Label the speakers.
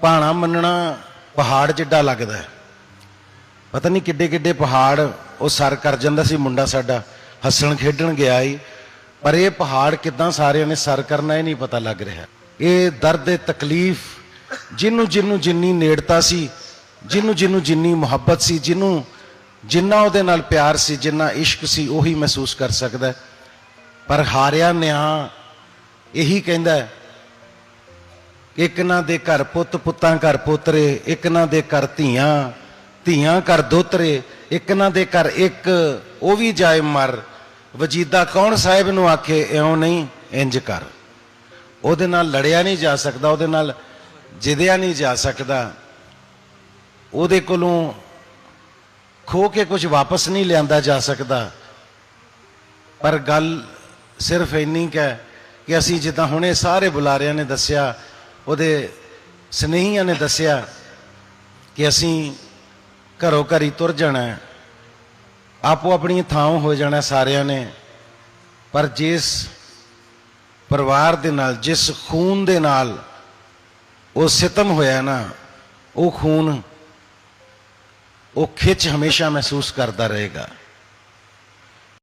Speaker 1: ਭਾਣਾ ਮੰਨਣਾ ਪਹਾੜ ਜਿੱਡਾ ਲੱਗਦਾ ਹੈ। ਪਤਾ ਨਹੀਂ ਕਿੱਡੇ ਕਿੱਡੇ ਪਹਾੜ ਉਹ ਸਰ ਕਰ ਜਾਂਦਾ ਸੀ ਮੁੰਡਾ ਸਾਡਾ, ਹੱਸਣ ਖੇਡਣ ਗਿਆ ਹੀ ਪਰ ਇਹ ਪਹਾੜ ਕਿਦਾਂ ਸਾਰਿਆਂ ਨੇ ਸਰ ਕਰਨਾ ਇਹ ਨਹੀਂ ਪਤਾ ਲੱਗ ਰਿਹਾ। ਇਹ ਦਰਦ ਇਹ ਤਕਲੀਫ ਜਿਹਨੂੰ ਜਿਹਨੂੰ ਜਿੰਨੀ ਨੇੜਤਾ ਸੀ ਜਿਹਨੂੰ ਜਿਹਨੂੰ ਜਿੰਨੀ ਮੁਹੱਬਤ ਸੀ ਜਿਹਨੂੰ ਜਿੰਨਾ ਉਹਦੇ ਨਾਲ ਪਿਆਰ ਸੀ, ਜਿੰਨਾ ਇਸ਼ਕ ਸੀ, ਉਹੀ ਮਹਿਸੂਸ ਕਰ ਸਕਦਾ ਪਰ ਹਾਰਿਆ ਨਿਆਂ ਇਹੀ ਕਹਿੰਦਾ ਇੱਕ ਨਾ ਦੇ ਘਰ ਪੁੱਤ, ਪੁੱਤਾਂ ਘਰ ਪੋਤਰੇ, ਇੱਕ ਨਾ ਦੇ ਘਰ ਧੀਆਂ ਧੀਆਂ ਘਰ ਦੋਤਰੇ, ਇੱਕ ਨਾ ਦੇ ਘਰ ਇੱਕ, ਉਹ ਵੀ ਜਾਏ ਮਰ। ਵਜੀਦਾ ਕੌਣ ਸਾਹਿਬ ਨੂੰ ਆਖੇ, ਇਉਂ ਨਹੀਂ, ਇੰਜ ਕਰ। ਉਹਦੇ ਨਾਲ ਲੜਿਆ ਨਹੀਂ ਜਾ ਸਕਦਾ, ਉਹਦੇ ਨਾਲ ਜਿੱਦਿਆ ਨਹੀਂ ਜਾ ਸਕਦਾ। ਉਹਦੇ ਕੋਲੋਂ ਖੋ ਕੇ ਕੁਝ ਵਾਪਸ ਨਹੀਂ ਲਿਆਂਦਾ ਜਾ ਸਕਦਾ। ਪਰ ਗੱਲ ਸਿਰਫ ਇੰਨੀ ਕੁ ਹੈ ਕਿ ਅਸੀਂ ਜਿੱਦਾਂ ਹੁਣੇ ਸਾਰੇ ਬੁਲਾਰਿਆਂ ਨੇ ਦੱਸਿਆ ਉਹਦੇ ਸਨੇਹੀਆਂ ਨੇ ਦੱਸਿਆ ਕਿ ਅਸੀਂ ਘਰੋਂ ਘਰੀ ਤੁਰ ਜਾਣਾ ਹੈ। ਆਪੋ ਆਪਣੀ ਥਾਂ ਹੋ ਜਾਣਾ ਸਾਰਿਆਂ ਨੇ। ਪਰ ਜਿਸ ਪਰਿਵਾਰ ਦੇ ਨਾਲ, ਜਿਸ ਖੂਨ ਦੇ ਨਾਲ ਉਹ ਸਿਤਮ ਹੋਇਆ ਨਾ, ਉਹ ਖੂਨ ਉਹ ਖਿੱਚ ਹਮੇਸ਼ਾ ਮਹਿਸੂਸ ਕਰਦਾ ਰਹੇਗਾ।